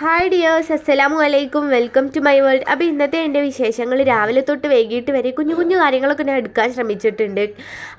Hi dears അസ്സലാമു അലൈക്കും welcome to my world അപ്പോൾ ഇന്നത്തെ എന്റെ വിശേഷങ്ങൾ രാവിലെ തൊട്ട് വൈകിട്ട് വരെ കുഞ്ഞു കുഞ്ഞു കാര്യങ്ങളൊക്കെ ഞാൻ എടുക്കാൻ ശ്രമിച്ചിട്ടുണ്ട്.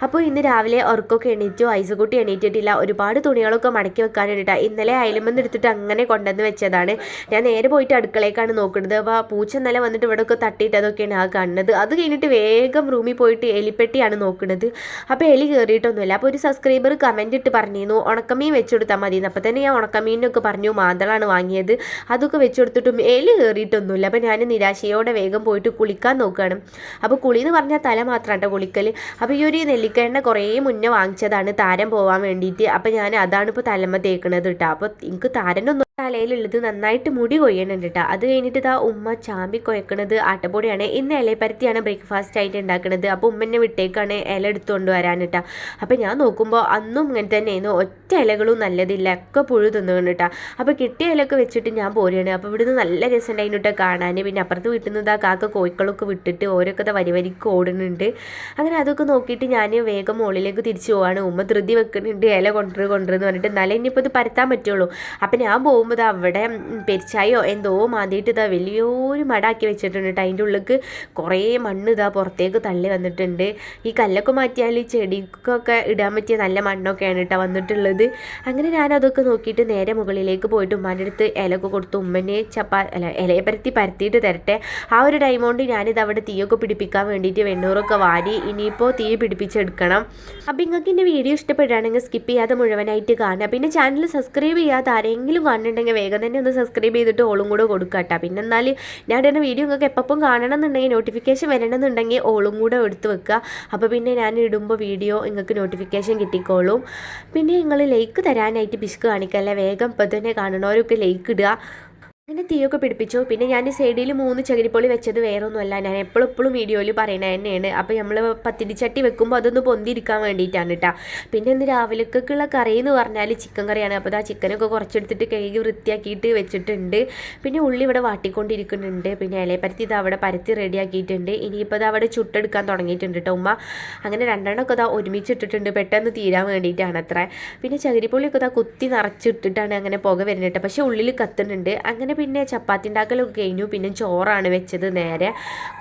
അപ്പോൾ ഇന്ന് രാവിലെ ഉറക്കമൊക്കെ എണീറ്റു ഐസുകുട്ടി എണീറ്റിട്ടില്ല ഒരുപാട് തുണികളൊക്കെ മടക്കി വെക്കാനുണ്ട് ഇന്നലെ അയലുമെന്ന് എടുത്തിട്ട് അങ്ങനെ കൊണ്ടുവന്ന് വെച്ചതാണ്. ഞാൻ നേരെ പോയിട്ട് അടുക്കളേക്കാണ് നോക്കുന്നത്. അപ്പോൾ പൂച്ച ഇന്നലെ വന്നിട്ട് ഇവിടെ ഒക്കെ തട്ടിയിട്ടതൊക്കെയാണ് ആ കാണുന്നത് അത് കഴിഞ്ഞിട്ട് വേഗം റൂമിൽ പോയിട്ട് എലിപ്പെട്ടിയാണ് നോക്കുന്നത്. അപ്പോൾ എലി കയറിയിട്ടൊന്നുമില്ല അപ്പോൾ ഒരു സബ്സ്ക്രൈബർ കമന്റ് ഇട്ട് പറഞ്ഞിരുന്നു ഉണക്കമീൻ വെച്ചുകൊടുത്താൽ മതി അപ്പോൾ തന്നെ ഞാൻ ഉണക്കമീനൊക്കെ പറഞ്ഞു മാന്തളാണ് വാങ്ങിയത്. അതൊക്കെ വെച്ച് കൊടുത്തിട്ടും എലി കയറിയിട്ടൊന്നുമില്ല. അപ്പോൾ ഞാൻ നിരാശയോടെ വേഗം പോയിട്ട് കുളിക്കാൻ നോക്കുകയാണ് അപ്പോൾ കുളി എന്ന് പറഞ്ഞാൽ തല മാത്രം കേട്ടോ കുളിക്കൽ അപ്പോൾ ഈ ഒരു നെല്ലിക്കണ്ണ കുറേ മുന്നേ വാങ്ങിച്ചതാണ് താരം പോകാൻ വേണ്ടിയിട്ട്. അപ്പോൾ ഞാൻ അതാണ് ഇപ്പോൾ തലമ്മ തേക്കണത് കേട്ടോ അപ്പോൾ എനിക്ക് താരനൊന്നും തലയിലുള്ളത് നന്നായിട്ട് മുടി കൊയ്യണുണ്ട് കേട്ടോ അത് കഴിഞ്ഞിട്ട് ഇതാ ഉമ്മ ചാമ്പി കൊയക്കണത് ആട്ടപ്പൊടിയാണ്. ഇന്ന് ഇലപ്പരത്തിയാണ് ബ്രേക്ക്ഫാസ്റ്റ് ആയിട്ട് ഉണ്ടാക്കുന്നത് അപ്പോൾ ഉമ്മനെ വിട്ടേക്കാണ് ഇല എടുത്തുകൊണ്ട് വരാൻ കേട്ടോ അപ്പോൾ ഞാൻ നോക്കുമ്പോൾ അന്നും ഇങ്ങനെ തന്നെയായിരുന്നു. ഒറ്റ ഇലകളും നല്ലതില്ല. ഒക്കെ പുഴു തിന്നുകൊണ്ട് കേട്ടോ അപ്പോൾ കിട്ടിയ ഇലയൊക്കെ വെച്ചിട്ട് ഞാൻ പോരുകയാണ് അപ്പോൾ ഇവിടുന്ന് നല്ല രസമുണ്ടായിരുന്നു കേട്ടോ കാണാൻ പിന്നെ അപ്പുറത്ത് വീട്ടിൽ ഇതാ കാക്ക കോഴിക്കളൊക്കെ വിട്ടിട്ട് ഓരോക്കെ ഇതാ വരി വരിക്ക് ഓടുന്നുണ്ട്. അങ്ങനെ അതൊക്കെ നോക്കിയിട്ട് ഞാൻ വേഗം മുകളിലേക്ക് തിരിച്ചു പോവാണ്. ഉമ്മ ധൃതി വെക്കുന്നുണ്ട്. ഇല കൊണ്ടുവരും കൊണ്ടുവരുന്ന് പറഞ്ഞിട്ട്. എന്നാലേ ഇനിയിപ്പോൾ ഇത് പരത്താൻ പറ്റുള്ളൂ. അപ്പോൾ ഞാൻ പോകുമ്പോൾ ഇത് അവിടെ പെരിച്ചായോ എന്തോ മാന്തിയിട്ട് ഇതാ വലിയൊരു മടാക്കി വെച്ചിട്ടുണ്ട്. കേട്ടോ അതിന്റെ ഉള്ളിലേക്ക് കുറേ മണ്ണ് ഇതാ പുറത്തേക്ക് തള്ളി വന്നിട്ടുണ്ട്. ഈ കല്ലൊക്കെ മാറ്റിയാൽ ചെടിക്കൊക്കെ ഇടാൻ പറ്റിയ നല്ല മണ്ണൊക്കെയാണ് കേട്ടോ വന്നിട്ടുള്ളത്. അങ്ങനെ ഞാൻ അതൊക്കെ നോക്കിയിട്ട് നേരെ മുകളിലേക്ക് പോയിട്ട് ഉമ്മാന്റെ അടുത്ത് ഇലയൊക്കെ കൊടുത്ത് ഉമ്മനെ ചപ്പാ അല്ല ഇലയെ പരത്തി പരത്തിയിട്ട് തരട്ടെ. ആ ഒരു ടൈം കൊണ്ട് ഞാനിത് അവിടെ തീയൊക്കെ പിടിപ്പിക്കാൻ വേണ്ടിയിട്ട് വെണ്ണൂറൊക്കെ വാരി ഇനിയിപ്പോൾ തീ പിടിപ്പിച്ചെടുക്കണം. അപ്പോൾ നിങ്ങൾക്ക് എന്റെ വീഡിയോ ഇഷ്ടപ്പെടുകയാണെങ്കിൽ സ്കിപ്പ് ചെയ്യാതെ മുഴുവനായിട്ട് കാണുക. പിന്നെ ചാനൽ സബ്സ്ക്രൈബ് ചെയ്യാതെ ആരെങ്കിലും കാണുന്നുണ്ടെങ്കിൽ വേഗം തന്നെ ഒന്ന് സബ്സ്ക്രൈബ് ചെയ്തിട്ട് ഓളും കൂടെ കൊടുക്കുക കേട്ടോ പിന്നെ എന്നാൽ ഞാൻ ഇടുന്ന വീഡിയോ നിങ്ങൾക്ക് എപ്പം കാണണമെന്നുണ്ടെങ്കിൽ നോട്ടിഫിക്കേഷൻ വരണമെന്നുണ്ടെങ്കിൽ ഓളും കൂടെ എടുത്ത് വെക്കുക. അപ്പോൾ പിന്നെ ഞാൻ ഇടുമ്പോൾ വീഡിയോ നിങ്ങൾക്ക് നോട്ടിഫിക്കേഷൻ കിട്ടിക്കോളും. പിന്നെ നിങ്ങൾ ലൈക്ക് തരാനായിട്ട് പിശുക്ക് കാണിക്കല്ലേ വേഗം ഇപ്പം തന്നെ കാണണവരൊക്കെ ലൈക്ക് ഇടുക. അങ്ങനെ തീയൊക്കെ പിടിപ്പിച്ചു. പിന്നെ ഞാൻ സൈഡിൽ മൂന്ന് ചകിരിപ്പൊളി വെച്ചത് വേറൊന്നുമല്ല. ഞാൻ എപ്പോഴും എപ്പോഴും വീഡിയോയിൽ പറയുന്നത് തന്നെയാണ്. അപ്പോൾ നമ്മൾ പത്തിരിച്ചട്ടി വെക്കുമ്പോൾ അതൊന്ന് പൊന്തിരിക്കാൻ വേണ്ടിയിട്ടാണ് കേട്ടോ പിന്നെ ഇന്ന് രാവിലേക്കുള്ള കറി എന്ന് പറഞ്ഞാൽ ചിക്കൻ കറിയാണ്. അപ്പോൾ ആ ചിക്കനൊക്കെ കുറച്ചെടുത്തിട്ട് കഴുകി വൃത്തിയാക്കിയിട്ട് വെച്ചിട്ടുണ്ട്. പിന്നെ ഉള്ളി ഇവിടെ വാട്ടിക്കൊണ്ടിരിക്കുന്നുണ്ട്. പിന്നെ ഇലയപ്പരത്തി ഇത് അവിടെ പരത്തി റെഡിയാക്കിയിട്ടുണ്ട്. ഇനിയിപ്പോൾ അത് അവിടെ ചുട്ടെടുക്കാൻ തുടങ്ങിയിട്ടുണ്ട് കേട്ടോ ഉമ്മ. അങ്ങനെ രണ്ടെണ്ണമൊക്കെ ഇതാ ഒരുമിച്ചിട്ടിട്ടുണ്ട്. പെട്ടെന്ന് തീരാൻ വേണ്ടിയിട്ടാണ് അത്ര. പിന്നെ ചകിരിപ്പൊളിയൊക്കെ ഇതാ കുത്തി നിറച്ചിട്ടിട്ടാണ് അങ്ങനെ പുക വരുന്നത് പക്ഷേ ഉള്ളിൽ കത്തുന്നുണ്ട്. അങ്ങനെ പിന്നെ ചപ്പാത്തി ഉണ്ടാക്കലൊക്കെ കഴിഞ്ഞു. പിന്നെ ചോറാണ് വെച്ചത് നേരെ.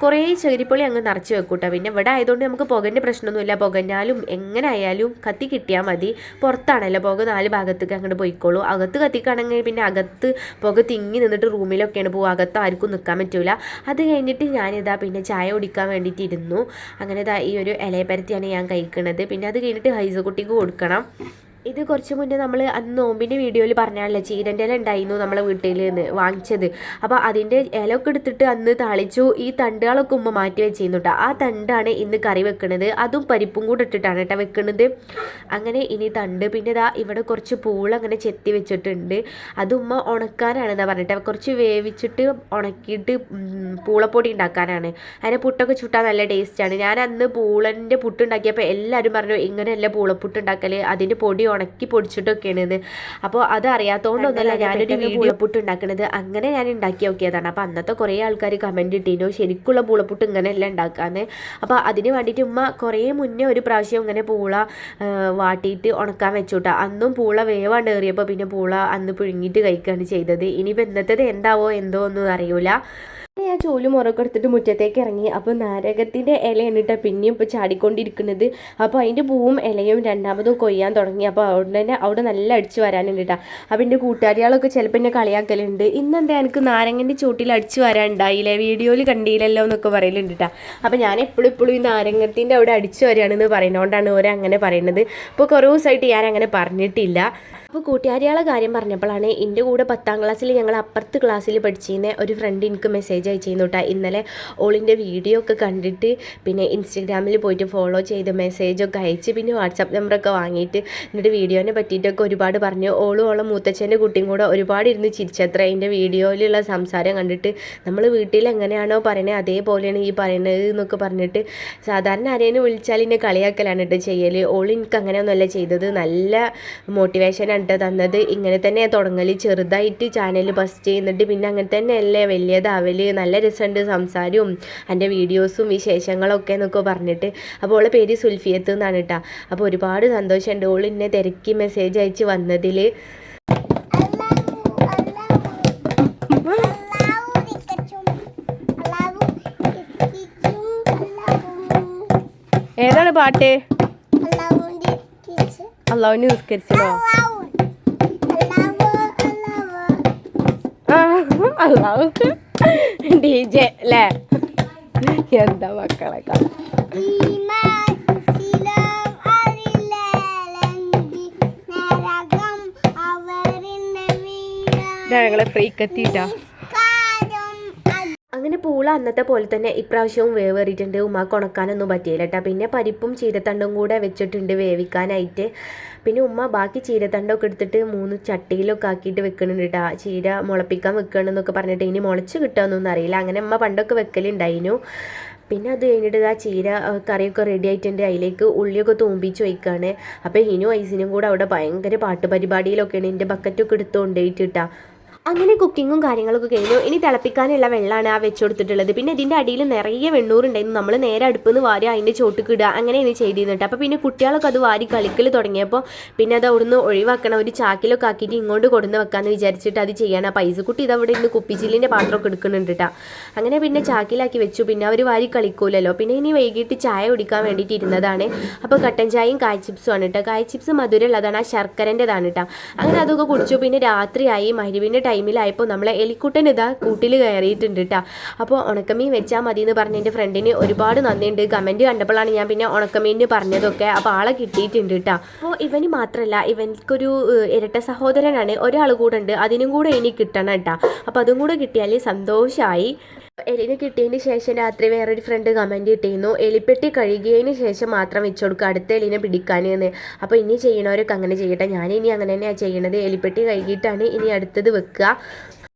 കുറേ ചകിരിപ്പൊളി അങ്ങ് നിറച്ച് വെക്കൂട്ടോ. പിന്നെ ഇവിടെ ആയതുകൊണ്ട് നമുക്ക് പുകന്റെ പ്രശ്നമൊന്നുമില്ല. പുകഞ്ഞാലും എങ്ങനെ ആയാലും കത്തി കിട്ടിയാൽ മതി. പുറത്താണല്ലോ പുക നാല് ഭാഗത്തേക്ക് അങ്ങോട്ട് പോയിക്കോളൂ. അകത്ത് കത്തിക്കാണെങ്കിൽ പിന്നെ അകത്ത് പുക തിങ്ങി നിന്നിട്ട് റൂമിലൊക്കെയാണ് പോകുക അകത്ത് ആർക്കും നിൽക്കാൻ പറ്റില്ല അത് കഴിഞ്ഞിട്ട് ഞാനിതാ പിന്നെ ചായ കുടിക്കാൻ വേണ്ടിയിട്ട് ഇരുന്നു അങ്ങനെ ഇതാ ഈ ഒരു ഇലയപ്പരത്തിയാണ് ഞാൻ കഴിക്കുന്നത് പിന്നെ അത് കഴിഞ്ഞിട്ട് ഹൈസ കുട്ടിക്ക് കൊടുക്കണം. ഇത് കുറച്ച് മുന്നേ നമ്മൾ അന്ന് നോമ്പിന്റെ വീഡിയോയിൽ പറഞ്ഞാണല്ലോ ചീരന്റെ ഇല ഉണ്ടായിരുന്നു നമ്മളെ വീട്ടിൽ നിന്ന് വാങ്ങിച്ചത്. അപ്പോൾ അതിന്റെ ഇലയൊക്കെ എടുത്തിട്ട് അന്ന് തളിച്ചു ഈ തണ്ടുകളൊക്കെ ഉമ്മ മാറ്റി വെച്ചിരുന്നു കേട്ടോ ആ തണ്ടാണ് ഇന്ന് കറി വെക്കുന്നത് അതും പരിപ്പും കൂടെ ഇട്ടിട്ടാണ് കേട്ടോ വെക്കുന്നത് അങ്ങനെ ഇനി തണ്ട് പിന്നെ ഇതാ ഇവിടെ കുറച്ച് പൂളങ്ങനെ ചെത്തി വെച്ചിട്ടുണ്ട്. അത് ഉമ്മ ഉണക്കാനാണ് പറഞ്ഞിട്ട്. കുറച്ച് വേവിച്ചിട്ട് ഉണക്കിയിട്ട് പൂളപ്പൊടി ഉണ്ടാക്കാനാണ്. അതിനെ പുട്ടൊക്കെ ചുട്ടാൽ നല്ല ടേസ്റ്റാണ് ഞാൻ അന്ന് പൂളന്റെ പുട്ടുണ്ടാക്കിയപ്പോൾ എല്ലാവരും പറഞ്ഞു ഇങ്ങനെയല്ല പൂളപ്പുട്ട് ഉണ്ടാക്കൽ അതിന്റെ പൊടി ഉണക്കി പൊടിച്ചിട്ടൊക്കെയാണ് ഇത്. അപ്പോൾ അത് അറിയാത്തതുകൊണ്ടൊന്നല്ല ഞാനൊരു പൂളപ്പുട്ട് ഉണ്ടാക്കണത് അങ്ങനെ ഞാൻ ഉണ്ടാക്കി നോക്കിയതാണ്. അപ്പോൾ അന്നത്തെ കുറേ ആൾക്കാർ കമന്റ് ഇട്ടിരുന്നു ശരിക്കുള്ള പൂളപ്പുട്ട് ഇങ്ങനെയല്ല ഉണ്ടാക്കാന്ന്. അപ്പോൾ അതിന് വേണ്ടിയിട്ട് ഉമ്മ കുറേ മുന്നേ ഒരു പ്രാവശ്യം ഇങ്ങനെ പൂള വാട്ടിയിട്ട് ഉണക്കാൻ വെച്ചുട്ടാ. അന്നും പൂള വേവാണ്ട് ഏറിയപ്പോൾ പിന്നെ പൂള അന്ന് പുഴുങ്ങിയിട്ട് കഴിക്കുകയാണ് ചെയ്തത്. ഇനിയിപ്പോൾ ഇന്നത്തേത് എന്താവോ എന്തോ ഒന്നും അറിയൂല. ചോലും മുറൊക്കെ എടുത്തിട്ട് മുറ്റത്തേക്ക് ഇറങ്ങി അപ്പോൾ നാരകത്തിന്റെ ഇലയാണ് കേട്ടോ പിന്നെയും ഇപ്പോൾ ചാടിക്കൊണ്ടിരിക്കുന്നത്. അപ്പോൾ അതിന്റെ പൂവും ഇലയും രണ്ടാമതും കൊയ്യാൻ തുടങ്ങി. അപ്പോൾ അവിടെ തന്നെ അവിടെ നല്ല അടിച്ച് വരാനുണ്ട് കേട്ടോ അപ്പോൾ എന്റെ കൂട്ടുകാരികളൊക്കെ ചിലപ്പോൾ എന്നെ കളിയാക്കലുണ്ട്. ഇന്നെന്താ എനിക്ക് നാരങ്ങന്റെ ചൂട്ടിൽ അടിച്ച് വരാനുണ്ടായില്ലേ? വീഡിയോയിൽ കണ്ടില്ലല്ലോ എന്നൊക്കെ പറയലുണ്ട് കേട്ടോ അപ്പോൾ ഞാൻ എപ്പോഴും എപ്പോഴും ഈ നാരങ്ങത്തിന്റെ അവിടെ അടിച്ച് വരികയാണെന്ന് പറയുന്നതുകൊണ്ടാണ് ഓരോ അങ്ങനെ പറയുന്നത്. ഇപ്പോൾ കുറേ ദിവസമായിട്ട് ഞാൻ അങ്ങനെ പറഞ്ഞിട്ടില്ല. അപ്പോൾ കൂട്ടുകാരികളെ കാര്യം പറഞ്ഞപ്പോഴാണ് എന്റെ കൂടെ പത്താം ക്ലാസ്സിൽ ഞങ്ങൾ അപ്പുറത്ത് ക്ലാസ്സിൽ പഠിച്ചിരുന്ന ഒരു ഫ്രണ്ട് എനിക്ക് മെസ്സേജ് അയച്ചിരുന്നു കേട്ടോ ഇന്നലെ ഓളിന്റെ വീഡിയോ ഒക്കെ കണ്ടിട്ട് പിന്നെ ഇൻസ്റ്റഗ്രാമിൽ പോയിട്ട് ഫോളോ ചെയ്ത് മെസ്സേജൊക്കെ അയച്ച് പിന്നെ വാട്സാപ്പ് നമ്പറൊക്കെ വാങ്ങിയിട്ട് എന്നിട്ട് വീഡിയോനെ പറ്റിയിട്ടൊക്കെ ഒരുപാട് പറഞ്ഞു. ഓളും ഓളം മൂത്തച്ഛന്റെ കുട്ടിയും കൂടെ ഒരുപാട് ഇരുന്ന് ചിരിച്ചത്ര. എന്റെ വീഡിയോയിലുള്ള സംസാരം കണ്ടിട്ട് നമ്മൾ വീട്ടിൽ എങ്ങനെയാണോ പറയണത് അതേപോലെയാണ് ഈ പറയണത് എന്നൊക്കെ പറഞ്ഞിട്ട് സാധാരണ ആരെയും വിളിച്ചാൽ എന്നെ കളിയാക്കലാണ് കേട്ടോ ചെയ്യൽ ഓൾ എനിക്ക് അങ്ങനെയൊന്നുമല്ല ചെയ്തത്. നല്ല മോട്ടിവേഷൻ കേട്ടോ തന്നത്. ഇങ്ങനെ തന്നെ തുടങ്ങൽ ചെറുതായിട്ട് ചാനൽ ഫസ്റ്റ് ചെയ്യുന്നുണ്ട്. പിന്നെ അങ്ങനെ തന്നെ അല്ലേ വലിയതാവൽ നല്ല രസമുണ്ട് സംസാരവും എന്റെ വീഡിയോസും വിശേഷങ്ങളൊക്കെ എന്നൊക്കെ പറഞ്ഞിട്ട്. അപ്പോൾ ഓളെ പേര് സുൽഫിയത്ത് എന്നാണ് കേട്ടോ അപ്പോൾ ഒരുപാട് സന്തോഷമുണ്ട്. ഓൾ ഇന്നെ തിരക്കി മെസ്സേജ് അയച്ച് വന്നതിൽ ഏതാണ് പാട്ട്? അള്ളാഹുവിനെ നിസ്കരിച്ചോ അള്ളാഹു. ഡി ജെ അല്ലേ എന്താ മക്കളെ ഞങ്ങളെ ഫ്രീക്കെത്തിയിട്ടാ പൂള അന്നത്തെ പോലെ തന്നെ ഇപ്രാവശ്യവും വേവേറിയിട്ടുണ്ട്. ഉമ്മാക്ക് ഉണക്കാനൊന്നും പറ്റിയില്ല കേട്ടോ പിന്നെ പരിപ്പും ചീരത്തണ്ടും കൂടെ വെച്ചിട്ടുണ്ട് വേവിക്കാനായിട്ട്. പിന്നെ ഉമ്മ ബാക്കി ചീരത്തണ്ടൊക്കെ എടുത്തിട്ട് മൂന്ന് ചട്ടിയിലൊക്കെ ആക്കിയിട്ട് വെക്കുന്നുണ്ട് കേട്ടോ ചീര മുളപ്പിക്കാൻ വെക്കണമെന്നൊക്കെ പറഞ്ഞിട്ട് ഇനി മുളച്ച് കിട്ടുമെന്നൊന്നും അറിയില്ല. അങ്ങനെ ഉമ്മ പണ്ടൊക്കെ വെക്കലുണ്ടായിരുന്നു. പിന്നെ അത് കഴിഞ്ഞിട്ട് ആ ചീര കറിയൊക്കെ റെഡി ആയിട്ടുണ്ട്. അതിലേക്ക് ഉള്ളിയൊക്കെ തൂമ്പിച്ച് വയ്ക്കുകയാണ് അപ്പോൾ ഇനു ഐസിനും കൂടെ അവിടെ ഭയങ്കര പാട്ട് പരിപാടിയിലൊക്കെയാണ് എന്റെ ബക്കറ്റൊക്കെ എടുത്തുകൊണ്ടേയിട്ട് കേട്ടോ അങ്ങനെ കുക്കിങ്ങും കാര്യങ്ങളൊക്കെ കഴിഞ്ഞു. ഇനി തിളപ്പിക്കാനുള്ള വെള്ളമാണ് ആ വെച്ച് കൊടുത്തിട്ടുള്ളത്. പിന്നെ ഇതിന്റെ അടിയിൽ നിറയെ വെണ്ണൂറുണ്ടായിരുന്നു നമ്മൾ നേരെ അടുപ്പിൽ നിന്ന് വാരി അതിന്റെ ചോട്ടിക്ക് ഇടുക. അങ്ങനെയാണ് ചെയ്തിരുന്നിട്ട് അപ്പോൾ പിന്നെ കുട്ടികളൊക്കെ അത് വാരി കളിക്കൽ തുടങ്ങിയപ്പോൾ പിന്നെ അത് അവിടുന്ന് ഒഴിവാക്കണം. ഒരു ചാക്കിലൊക്കെ ആക്കിയിട്ട് ഇങ്ങോട്ട് കൊടുന്ന് വെക്കാമെന്ന് വിചാരിച്ചിട്ട് അത് ചെയ്യണം പൈസ കുട്ടി ഇത് അവിടെ ഇന്ന് കുപ്പിച്ചില്ലിന്റെ പാത്രമൊക്കെ എടുക്കുന്നുണ്ട് കേട്ടോ അങ്ങനെ പിന്നെ ചാക്കിലാക്കി വെച്ചു. പിന്നെ അവർ വാരി കളിക്കൂലല്ലോ. പിന്നെ ഇനി വൈകിട്ട് ചായ കുടിക്കാൻ വേണ്ടിയിട്ട് ഇരുന്നതാണ്. അപ്പോൾ കട്ടൻ ചായയും കായ ചിപ്സും ആണ് കേട്ടോ കായ ചിപ്സ് മധുരമുള്ളതാണ്. ആ ശർക്കരന്റെതാണ് കേട്ടോ അങ്ങനെ അതൊക്കെ കുടിച്ചു. പിന്നെ രാത്രിയായി. മരുവിന്റെ ടൈമിലായപ്പോൾ നമ്മളെ എലിക്കുട്ടൻ ഇതാ കൂട്ടിൽ കയറിയിട്ടുണ്ട് കേട്ടോ അപ്പോൾ ഉണക്കമീൻ വെച്ചാൽ മതി എന്ന് പറഞ്ഞ എന്റെ ഫ്രണ്ടിന് ഒരുപാട് നന്ദിയുണ്ട്. കമന്റ് കണ്ടപ്പോഴാണ് ഞാൻ പിന്നെ ഉണക്കമീനിന് പറഞ്ഞതൊക്കെ അപ്പോൾ ആളെ കിട്ടിയിട്ടുണ്ട് കേട്ടോ അപ്പോൾ ഇവന് മാത്രമല്ല ഇവൻക്കൊരു ഇരട്ട സഹോദരനാണ്. ഒരാൾ കൂടെ ഉണ്ട്. അതിനും കൂടെ ഇനി കിട്ടണം കേട്ടോ അപ്പോൾ അതും കൂടെ കിട്ടിയാൽ സന്തോഷമായി എലിനെ കിട്ടിയതിന് ശേഷം രാത്രി വേറൊരു ഫ്രണ്ട് കമന്റ് കിട്ടിയിരുന്നു എലിപ്പെട്ടി കഴുകിയതിന് ശേഷം മാത്രം വെച്ചു കൊടുക്കുക അടുത്ത എലിനെ പിടിക്കാനെന്ന്. അപ്പോൾ ഇനി ചെയ്യണവരൊക്കെ അങ്ങനെ ചെയ്യട്ടെ. ഞാൻ ഇനി അങ്ങനെ തന്നെയാണ് ചെയ്യണത്. എലിപ്പെട്ടി കഴുകിയിട്ടാണ് ഇനി അടുത്തത് വെക്കുക.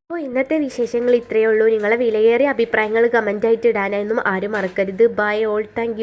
അപ്പോൾ ഇന്നത്തെ വിശേഷങ്ങൾ ഇത്രയേ ഉള്ളൂ. നിങ്ങളെ വിലയേറിയ അഭിപ്രായങ്ങൾ കമന്റായിട്ട് ഇടാനായിരുന്നു ആരും മറക്കരുത്. By all thank